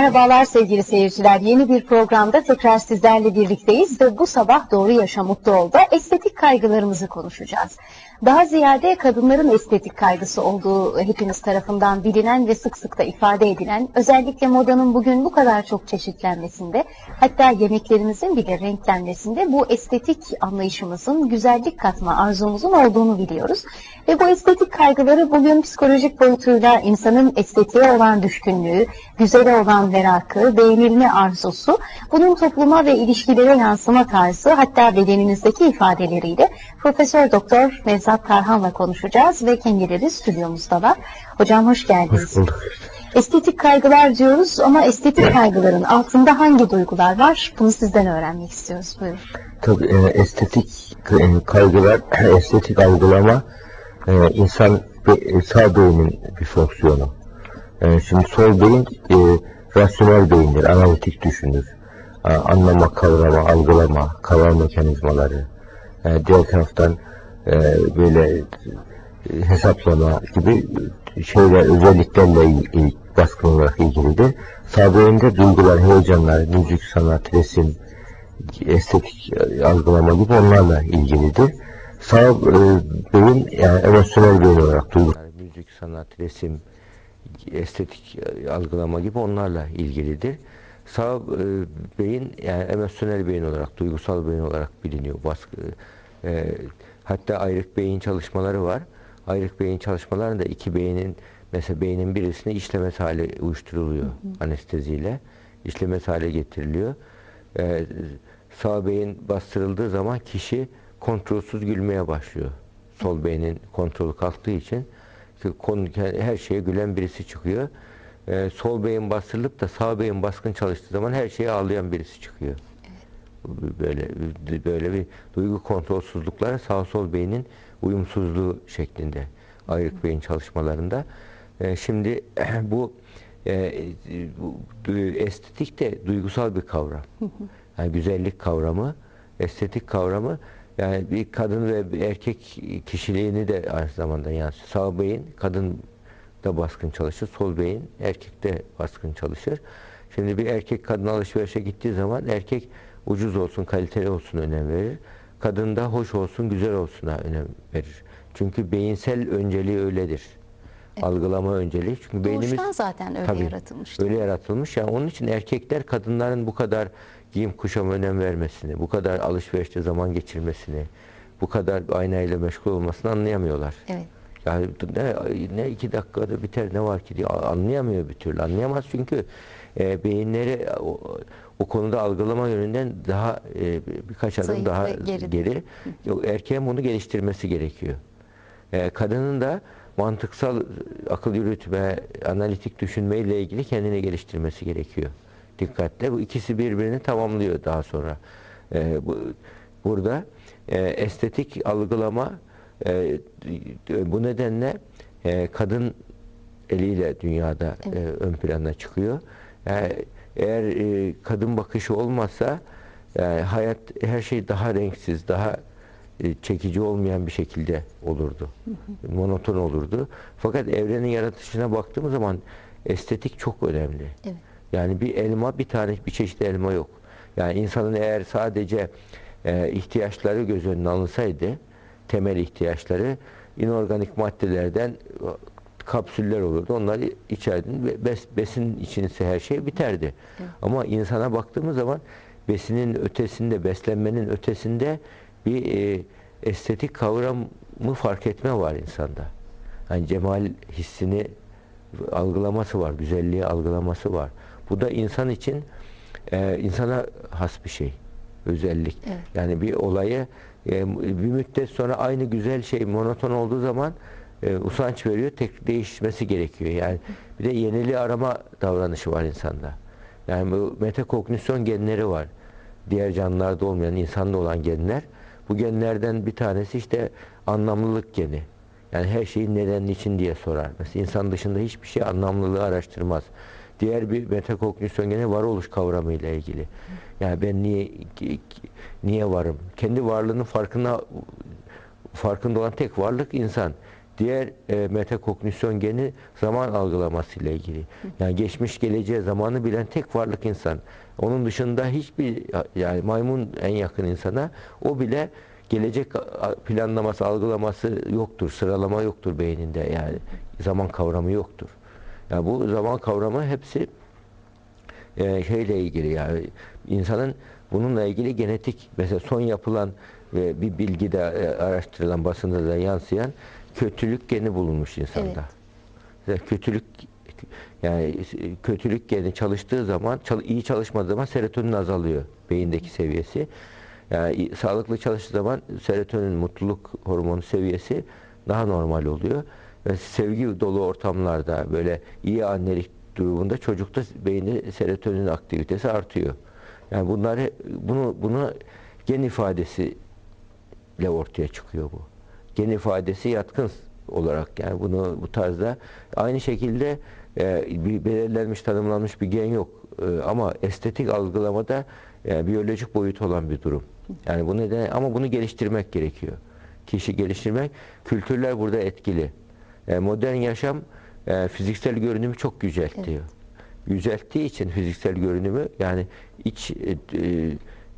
Merhabalar sevgili seyirciler. Yeni bir programda tekrar sizlerle birlikteyiz ve bu sabah Doğru Yaşa Mutlu Ol'da estetik kaygılarımızı konuşacağız. Daha ziyade kadınların estetik kaygısı olduğu hepiniz tarafından bilinen ve sık sık da ifade edilen, özellikle modanın bugün bu kadar çok çeşitlenmesinde, hatta yemeklerimizin bile renklenmesinde bu estetik anlayışımızın, güzellik katma arzumuzun olduğunu biliyoruz. Ve bu estetik kaygıları bugün psikolojik boyutuyla insanın estetiğe olan düşkünlüğü, güzele olan merakı, beğenilme arzusu, bunun topluma ve ilişkilere yansıma tarzı hatta bedenimizdeki ifadeleriyle Profesör Doktor Nevzat Tarhan'la konuşacağız ve kendileri stüdyomuzdalar. Hocam hoş geldiniz. Hoş bulduk. Estetik kaygılar diyoruz ama estetik kaygıların altında hangi duygular var? Bunu sizden öğrenmek istiyoruz. Buyurun. Tabii e, estetik e, kaygılar, estetik algılama e, insan be- sağ beynin bir fonksiyonu. E, şimdi sol beyin e, rasyonel beyindir, analitik düşünür. A, anlama, kavrama, algılama, karar mekanizmaları. E, diğer taraftan e, böyle e, hesaplama gibi şeyler, özelliklerle baskın olarak ilgilidir. Sağ beyinde duygular, heyecanlar, müzik, sanat, resim, estetik e, algılama gibi onlarla ilgilidir. Sağ e, beyin yani emosyonel beyin olarak duygu, müzik, sanat, resim, estetik e, algılama gibi onlarla ilgilidir. Sağ e, beyin yani emosyonel beyin olarak, duygusal beyin olarak biliniyor. Baskı, e, hatta ayrık beyin çalışmaları var. Ayrık beyin çalışmalarında iki beynin mesela beynin birisini işlemez hale uyuşturuluyor anesteziyle. İşlemez hale getiriliyor. E, sağ beyin bastırıldığı zaman kişi kontrolsüz gülmeye başlıyor. Sol beynin kontrolü kalktığı için her şeye gülen birisi çıkıyor. Ee, sol beyin bastırılıp da sağ beyin baskın çalıştığı zaman her şeye ağlayan birisi çıkıyor. Böyle böyle bir duygu kontrolsüzlükleri sağ sol beynin uyumsuzluğu şeklinde ayrık beyin çalışmalarında. Ee, şimdi bu e, bu estetik de duygusal bir kavram. Yani güzellik kavramı, estetik kavramı yani bir kadın ve bir erkek kişiliğini de aynı zamanda yansıyor. Sağ beyin kadın da baskın çalışır, sol beyin erkekte baskın çalışır. Şimdi bir erkek kadın alışverişe gittiği zaman erkek ucuz olsun, kaliteli olsun önem verir. Kadın da hoş olsun, güzel olsuna önem verir. Çünkü beyinsel önceliği öyledir. Algılama önceliği. Çünkü beynimiz Doğuştan zaten öyle Tabii, yaratılmış. Öyle yaratılmış. Yani onun için erkekler kadınların bu kadar giyim kuşama önem vermesini, bu kadar alışverişte zaman geçirmesini, bu kadar aynayla meşgul olmasını anlayamıyorlar. Evet. Yani ne, ne iki dakikada biter ne var ki diye anlayamıyor bir türlü. Anlayamaz çünkü e, beyinleri o, o konuda algılama yönünden daha e, birkaç adım Zayıf daha geri. Yok, Erkeğin bunu geliştirmesi gerekiyor. E, kadının da mantıksal akıl yürütme, analitik düşünmeyle ilgili kendini geliştirmesi gerekiyor. Dikkatle. Bu ikisi birbirini tamamlıyor daha sonra. E, bu, burada e, estetik algılama e, bu nedenle e, kadın eliyle dünyada e, ön plana çıkıyor. Yani eğer e, kadın bakışı olmazsa yani hayat her şey daha renksiz, daha e, çekici olmayan bir şekilde olurdu. Monoton olurdu. Fakat evrenin yaratışına baktığımız zaman estetik çok önemli. Evet. Yani bir elma bir tane bir çeşit elma yok. Yani insanın eğer sadece e, ihtiyaçları göz önüne alınsaydı temel ihtiyaçları inorganik maddelerden e, kapsüller olurdu. Onları içerdin ve bes, besin içinse her şey biterdi. Ama insana baktığımız zaman besinin ötesinde, beslenmenin ötesinde bir e, estetik kavramı fark etme var insanda. Yani cemal hissini algılaması var, güzelliği algılaması var. Bu da insan için e, insana has bir şey, özellik. Evet. Yani bir olayı e, bir müddet sonra aynı güzel şey monoton olduğu zaman e, usanç veriyor, tek değişmesi gerekiyor. Yani bir de yeniliği arama davranışı var insanda. Yani bu metakognisyon genleri var. Diğer canlılarda olmayan, insanda olan genler. Bu genlerden bir tanesi işte anlamlılık geni. Yani her şeyin neden için diye sorar. Mesela insan dışında hiçbir şey anlamlılığı araştırmaz. Diğer bir metakognisyon gene varoluş kavramıyla ilgili. Yani ben niye niye varım? Kendi varlığının farkına farkında olan tek varlık insan. Diğer e, metakognisyon geni zaman algılaması ile ilgili. Yani geçmiş geleceğe zamanı bilen tek varlık insan. Onun dışında hiçbir yani maymun en yakın insana o bile gelecek planlaması, algılaması yoktur. Sıralama yoktur beyninde yani. Zaman kavramı yoktur. Yani bu zaman kavramı hepsi e, şeyle ilgili yani insanın bununla ilgili genetik mesela son yapılan ve bir bilgide e, araştırılan basında da yansıyan kötülük geni bulunmuş insanda. Mesela kötülük yani kötülük geni çalıştığı zaman iyi çalışmadığı zaman serotonin azalıyor beyindeki seviyesi. Yani sağlıklı çalıştığı zaman serotonin mutluluk hormonu seviyesi daha normal oluyor. Ve sevgi dolu ortamlarda böyle iyi annelik durumunda çocukta beyinde serotonin aktivitesi artıyor. Yani bunları bunu bunu gen ifadesi ile ortaya çıkıyor bu. Gen ifadesi yatkın olarak yani bunu bu tarzda aynı şekilde e, bir belirlenmiş tanımlanmış bir gen yok E, ama estetik algılamada e, biyolojik boyut olan bir durum. Yani bu neden ama bunu geliştirmek gerekiyor. Kişi geliştirmek, kültürler burada etkili. E, modern yaşam e, fiziksel görünümü çok yüceltiyor. Yücelttiği için fiziksel görünümü yani iç e, e,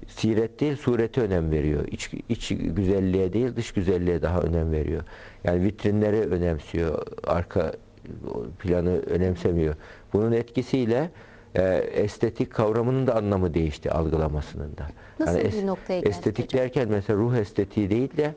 siret değil surete önem veriyor. İç, iç güzelliğe değil dış güzelliğe daha önem veriyor. Yani vitrinleri önemsiyor. Arka planı önemsemiyor. Bunun etkisiyle e, estetik kavramının da anlamı değişti algılamasının da. Nasıl bir es- noktaya geldik Estetik hocam? derken mesela ruh estetiği değil de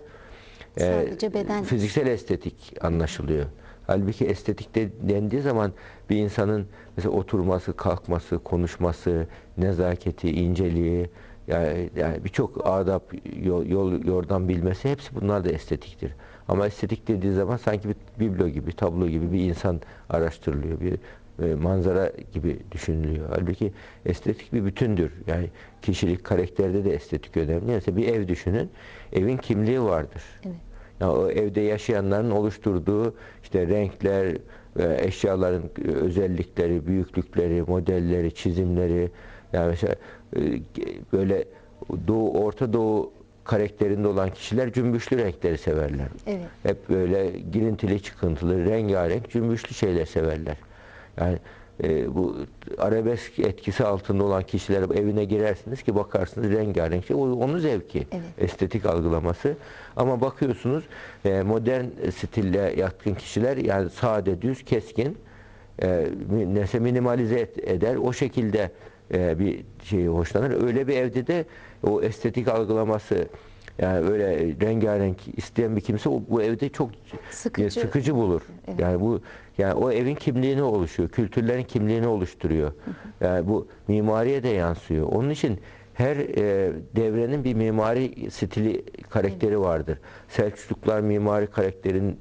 e, Sadece beden. fiziksel estetik anlaşılıyor. Halbuki estetik de dendiği zaman bir insanın mesela oturması, kalkması, konuşması, nezaketi, inceliği, yani, yani birçok adap, yol, yol, yordam bilmesi hepsi bunlar da estetiktir. Ama estetik dediği zaman sanki bir biblo gibi, tablo gibi bir insan araştırılıyor. Bir e, manzara gibi düşünülüyor. Halbuki estetik bir bütündür. Yani kişilik, karakterde de estetik önemli. Mesela bir ev düşünün. Evin kimliği vardır. Evet. Yani o evde yaşayanların oluşturduğu işte renkler, e, eşyaların e, özellikleri, büyüklükleri, modelleri, çizimleri yani mesela e, böyle Doğu, Orta Doğu karakterinde olan kişiler cümbüşlü renkleri severler. Evet. Hep böyle girintili, çıkıntılı, rengarenk, cümbüşlü şeyler severler. Yani e, bu arabesk etkisi altında olan kişiler evine girersiniz ki bakarsınız rengarenk şey. O onun zevki. Evet. Estetik algılaması. Ama bakıyorsunuz e, modern stille yatkın kişiler yani sade, düz, keskin e, minimalize eder. O şekilde e, bir şeyi hoşlanır. Öyle bir evde de o estetik algılaması yani öyle rengarenk isteyen bir kimse o- bu evde çok Sıkıcı. sıkıcı bulur. Evet. Yani bu yani o evin kimliğini oluşuyor. Kültürlerin kimliğini oluşturuyor. Yani bu mimariye de yansıyor. Onun için her e, devrenin bir mimari stili, karakteri vardır. Selçuklular mimari karakterin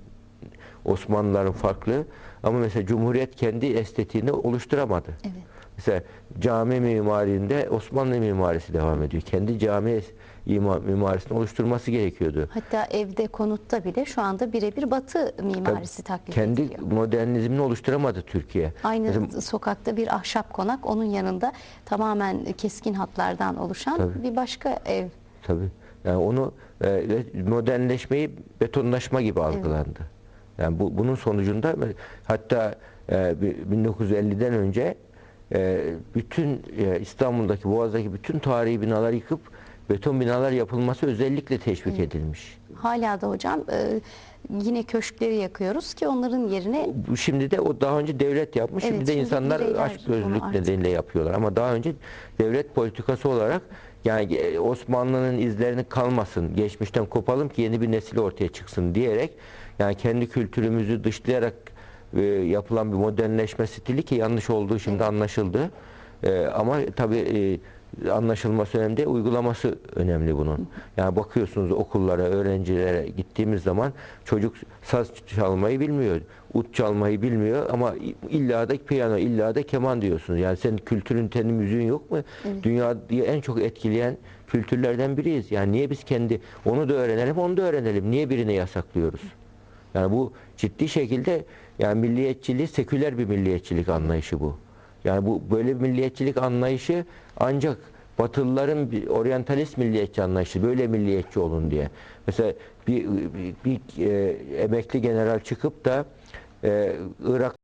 Osmanlıların farklı ama mesela Cumhuriyet kendi estetiğini oluşturamadı. Evet. Mesela cami mimarinde Osmanlı mimarisi devam ediyor. Kendi cami mimarisini oluşturması gerekiyordu. Hatta evde, konutta bile şu anda birebir batı mimarisi taklit Kendi ediliyor. modernizmini oluşturamadı Türkiye. Aynı Mesela- sokakta bir ahşap konak, onun yanında tamamen keskin hatlardan oluşan Tabii. bir başka ev. Tabii. Yani onu e, modernleşmeyi betonlaşma gibi algılandı. Yani bu bunun sonucunda hatta e, bi- 1950'den önce e, bütün e, İstanbul'daki Boğaz'daki bütün tarihi binalar yıkıp beton binalar yapılması özellikle teşvik edilmiş. Hala da hocam e, yine köşkleri yakıyoruz ki onların yerine şimdi de o daha önce devlet yapmış. Evet, şimdi de şimdi insanlar bireyler aşk gözlülük artık- nedeniyle yapıyorlar. Ama daha önce devlet politikası olarak yani e, Osmanlı'nın izlerini kalmasın, geçmişten kopalım ki yeni bir nesil ortaya çıksın diyerek yani kendi kültürümüzü dışlayarak e, yapılan bir modernleşme stili ki yanlış olduğu şimdi anlaşıldı. E, ama tabii e, anlaşılması önemli değil, uygulaması önemli bunun. Yani bakıyorsunuz okullara, öğrencilere gittiğimiz zaman çocuk saz çalmayı bilmiyor, ut çalmayı bilmiyor ama illa da piyano, illa da keman diyorsunuz. Yani senin kültürün, senin müziğin yok mu? Dünyayı en çok etkileyen kültürlerden biriyiz. Yani niye biz kendi onu da öğrenelim, onu da öğrenelim. Niye birine yasaklıyoruz? Yani bu ciddi şekilde yani milliyetçiliği seküler bir milliyetçilik anlayışı bu. Yani bu böyle bir milliyetçilik anlayışı ancak Batılıların bir oryantalist milliyetçi anlayışı böyle milliyetçi olun diye. Mesela bir, bir, bir, e, emekli general çıkıp da e, Irak